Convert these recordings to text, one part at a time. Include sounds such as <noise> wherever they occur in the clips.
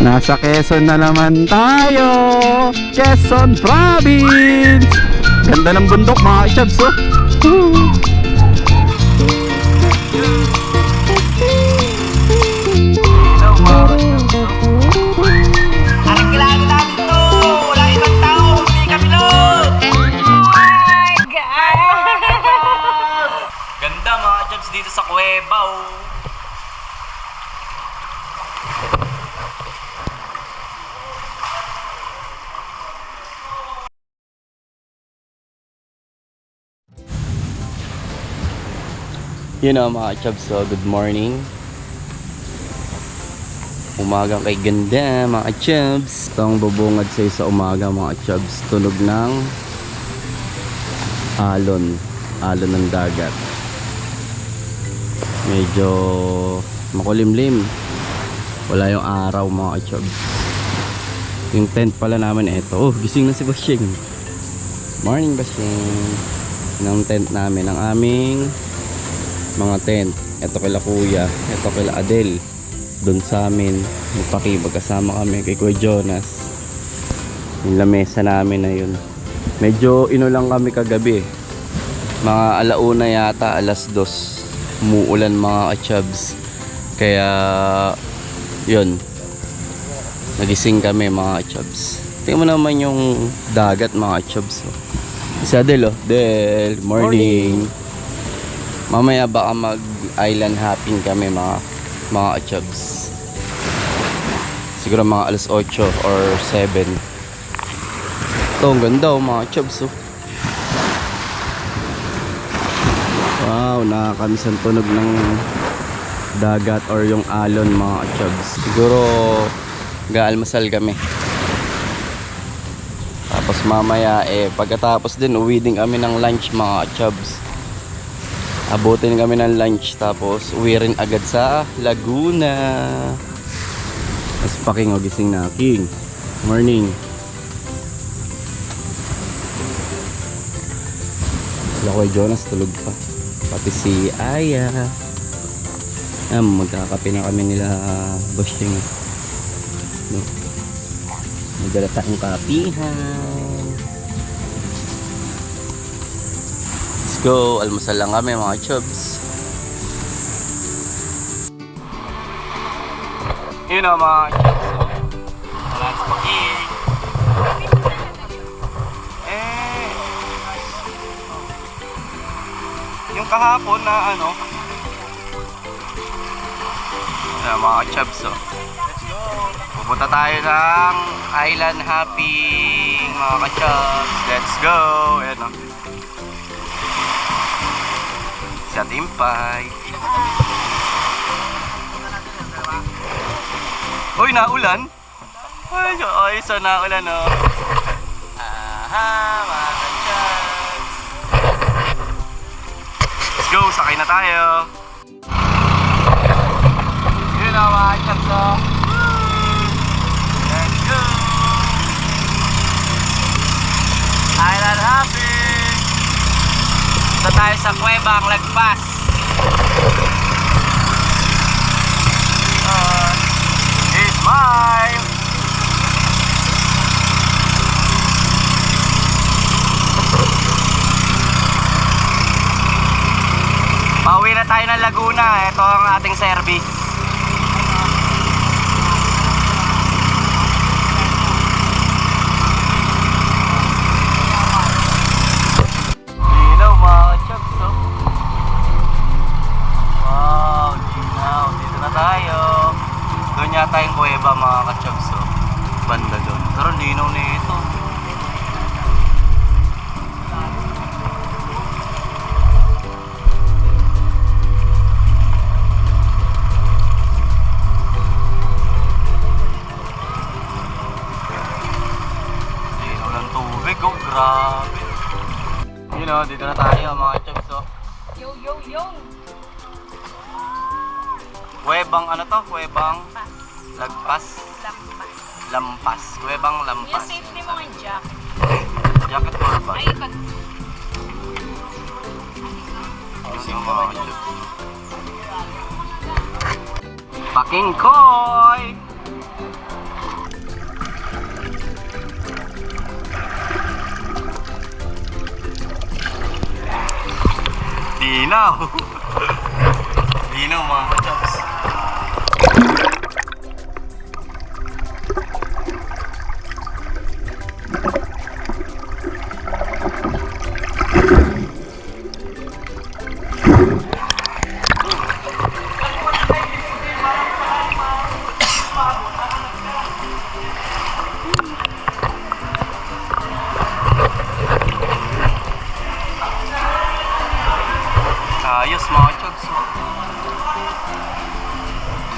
Nasa Quezon na naman tayo. Quezon Province. Ganda ng bundok mga ichads oh Yun know, mga chubs, so good morning. Umagang kay ganda mga chubs. Ito ang bubungad sa umaga mga chubs. Tunog ng alon. Alon ng dagat. Medyo makulimlim. Wala yung araw mga chubs. Yung tent pala namin eto. Oh, gising na si Bashing. Morning Bashing. Ng tent namin. Ang aming mga tent. Ito kila kuya, ito kila Adel. Doon sa amin, magpakibag kasama kami kay Kuya Jonas. Yung lamesa namin na yun. Medyo inulang kami kagabi. Mga alauna yata, alas dos. Umuulan mga kachubs. Kaya, yun. Nagising kami mga kachubs. Tingnan mo naman yung dagat mga kachubs. Oh. Si Adel oh. Del, morning. Mamaya baka mag island hopping kami mga mga achubs. Siguro mga alas 8 or 7. Ito ang ganda oh, mga achubs oh. Wow, nakakamiss ang tunog ng dagat or yung alon mga achubs. Siguro gaalmasal kami. Tapos mamaya eh pagkatapos din uwi din kami ng lunch mga chubs. Abutin kami ng lunch tapos uwi rin agad sa Laguna. Mas paking o gising na King. Morning. Sila ko Jonas tulog pa. Pati si Aya. Ah, magkakape na kami nila Boshing. No. May dala tayong kapihan. Go. Almusal lang kami mga chubs. Yun know, mga chubs. Wala sa paking. Eh. Yung kahapon na ano. Yan mga chubs oh. Pupunta tayo ng island hopping mga kachobs. Let's go! Ayan o. Sa Timpay. Uy, naulan? Ay, ay, sa naulan o. Aha, mga kachobs. Let's go, sakay na tayo. Yun na mga kachobs o. Let's go! Island hopping! Ito tayo sa Cuevang Lagpas. Uh, it's mine! Pauwi na tayo ng Laguna. Ito ang ating service. Know, dito na tayo mga chubs oh. Yo, yo, yo! Kuwebang ano to? Kuwebang lagpas? Lampas. Lampas. Kuwebang Yung lampas. safety mo ang jack. Jacket or bag? Ay, pag... Ano mga chubs? Paking koy! Linaw! <laughs> Linaw mga kachaps. Ayos mga chubs.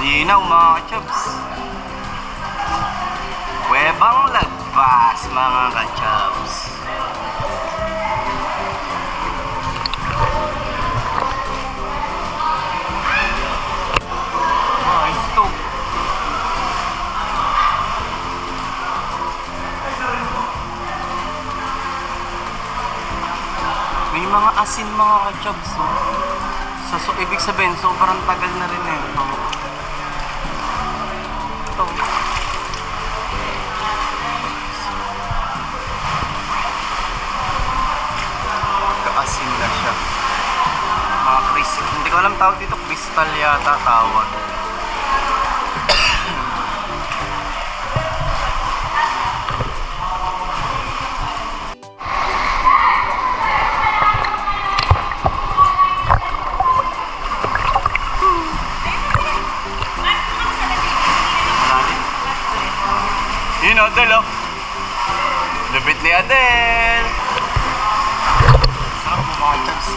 Linaw mga chubs. Webang lagpas mga kachubs. Mga asin mga kachubs. Oh. Sa so, ibig sabihin, sobrang tagal na rin eh. Ito. Ito. Kaasin na siya. Mga crystal. Hindi ko alam tawag dito. Crystal yata tawag. Adel oh. Lupit ni Adel. Sarap mo mga chubs.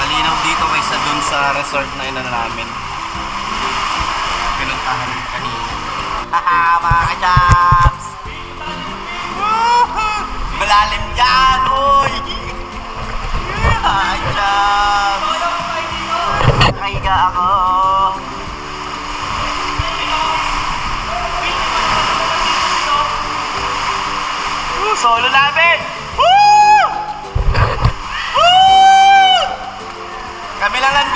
Malinaw dito kaysa dun sa resort na inano namin. Pinuntahan kanina. Haha, mga ka-chubs! Malalim dyan, uy! Hi, chubs! Nakahiga ako. Solo namin! Woo! Woo! Kami lang nandito!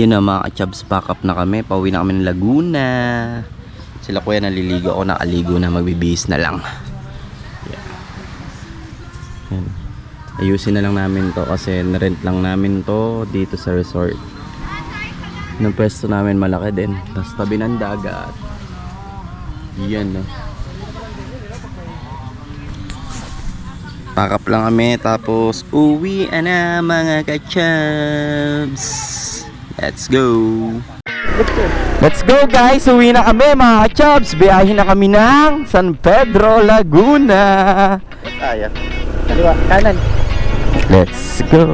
Yun na mga ka-chubs, pack up na kami. Pauwi na kami ng Laguna. Sila kuya naliligo ako, nakaligo na, magbibihis na lang. Yan. Ayusin na lang namin to kasi narent lang namin to dito sa resort. Yung pwesto namin malaki din. Tapos tabi ng dagat. Yan no. Pack up lang kami tapos uwi na mga kachubs. Let's go. Let's go guys! Uwi na kami mga kachubs. Biyahin na kami ng San Pedro, Laguna. Kaya. Kaliwa, kanan. Let's go.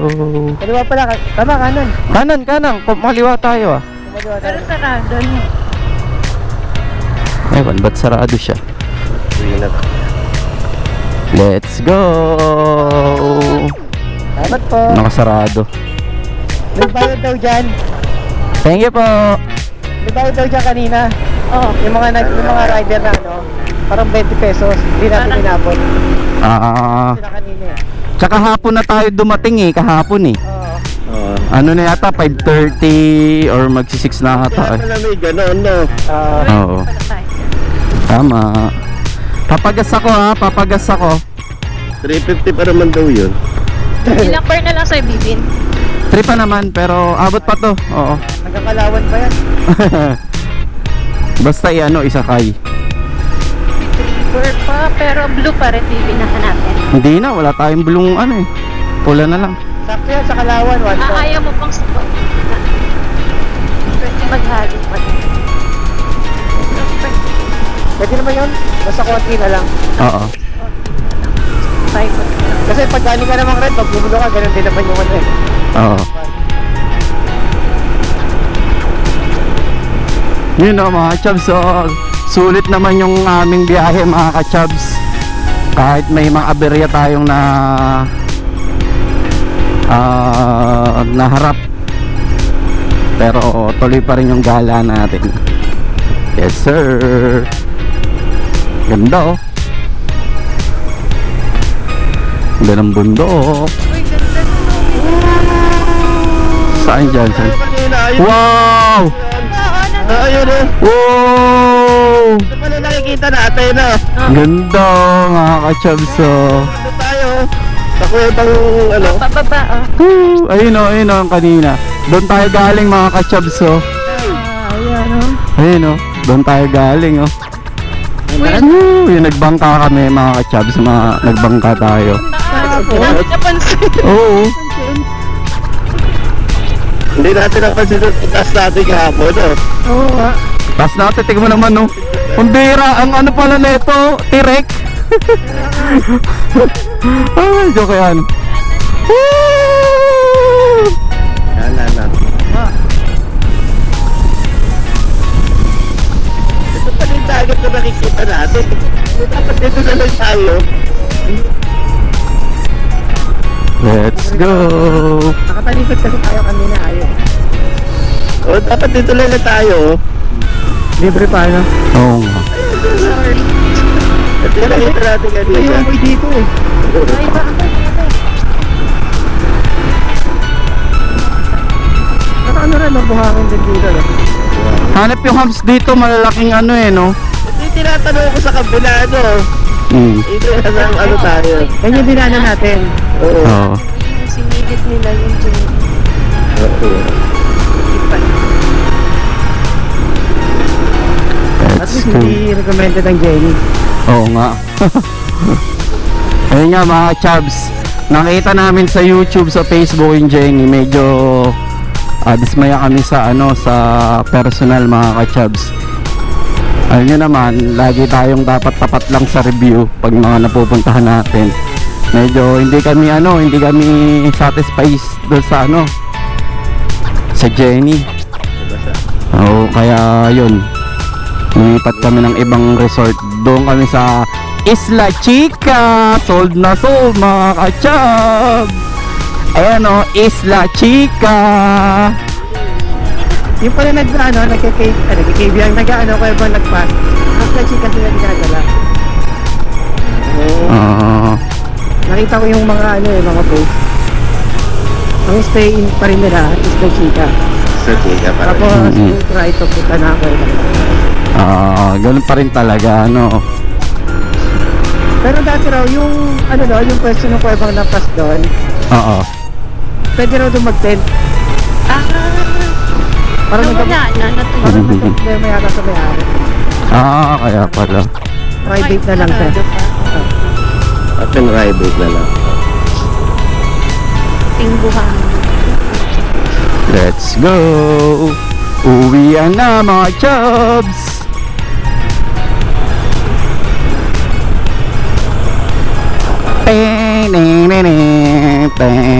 Kaliwa pala, ka- tama kanan. Kanan, kanan. Kum- Maliwa tayo ah. Kaliwa Pero kanan. sarado no. Ewan, ba't sarado siya? Na. Let's go! Salamat po. Nakasarado. May bayad daw dyan. Thank you po. May bayad daw dyan kanina. Oo. Yung mga, nag, yung mga rider na ano, parang 20 pesos. Hindi natin inabot. Ah, Sila kanina eh. tsaka hapon na tayo dumating eh, kahapon eh. Oo. Ano na yata, 5.30 or magsi-6 na ata eh. may gano'n, no? Oo. Oo, tayo. tama. Papagas ako ha, papagas ako. 350 pa naman daw yun. <laughs> Ilang bar na lang sa'yo, Bibin? Trip pa naman, pero abot pa to. Oo. Nagkakalawan pa yan. <laughs> Basta i-ano, isakay. Bar pa, pero blue pa rin Bibin na hanapin. Hindi na, wala tayong bulong ano eh. Pula na lang. Sakto yan sa Kalawan, one Ah, ayaw mo pang spot. Pwede maghalo pa din. Pwede naman yun. Basta konti na lang. Oo. Try ko. Kasi pag galing ka namang red, pag bumulo ka, ganun din naman yung ano eh. Oo. Yun o mga chubs, so, sulit naman yung aming biyahe mga ka-chubs. Kahit may mga aberya tayong na ah naharap. Pero tuloy pa rin yung gala natin. Yes sir. Ganda oh. Ganda ng bundok. Saan dyan? Saan? Wow! Ah, ayun eh. Wow! Ito pala nakikita natin, no? Ganda mga ka-chubs oh. Ano tayo? Sa kwentang, ano? Pababa, oh. Woo! Ayun oh, ayun oh, ang kanina. Doon tayo galing mga ka-chubs oh. Ah, ayan, no? Ayun oh, doon tayo galing oh. Woo! Yung nagbangka kami mga ka-chubs, mga nagbangka tayo. Napansin. Oo. Hindi natin napansin yung taas natin kahapon, no? Oo nga. Tapos natin, tingnan mo naman no. Ang bira, ang ano pala nito, T-Rex. <laughs> Ay, joke yan. Yan, yan. Ito pala yung dagat na nakikita natin. Dapat dito na lang tayo. Let's go. Nakatalikod kasi tayo kanina, ayaw. O, dapat dito lang na tayo. Libre pa, no? Oo nga. Ito yung nakita natin kanina. Ay, amoy dito eh. Ay, ba? Ano rin, mabuhangin din dito, no? Hanap yung hubs dito, malalaking ano eh, no? Hindi tinatanong ko sa kabila, Hmm. Ito na lang, ano tayo. Yan yung dinaanan natin. Oo. Oo. Sinilip nila yung Jenny. Oo. At least hindi recommended ang Jenny. Oo nga. <laughs> Ayun nga mga chubs. Nakita namin sa YouTube, sa Facebook yung Jenny. Medyo ah, dismaya kami sa ano sa personal mga ka-chubs. Ayun nyo naman, lagi tayong dapat tapat lang sa review pag mga napupuntahan natin. Medyo hindi kami ano, hindi kami satisfied doon sa ano sa Jenny. Oo, kaya yun. Lumipat kami ng ibang resort. Doon kami sa Isla Chica. Sold na sold mga kachab. Ayan o, Isla Chica. Yung pala nag, ano, nagka-cave, ah, nagka-cave yan, nag-ano, kaya ba nag-pass? Kasi na ginagala. Oo. Oo. Nakita ko yung mga, ano eh, mga post. Ang stay in pa rin nila is the Chica. Sir Kuya, para Tapos, Mm-mm. yung try to punta na ako. Ah, ganun pa rin talaga, ano. Pero dati raw, yung, ano daw, yung pwesto ng kuwebang lampas doon, Oo. pwede raw doon mag-tent. Ah, Parang nagka- nawala na, parang nagka-problema yata sa may-ari. Ah, kaya pala. Private na lang siya. at yung private na lang. Tingguhan. Let's go! Uwian na mga chubs! Pe-ne-ne-ne, pe-ne-ne-ne.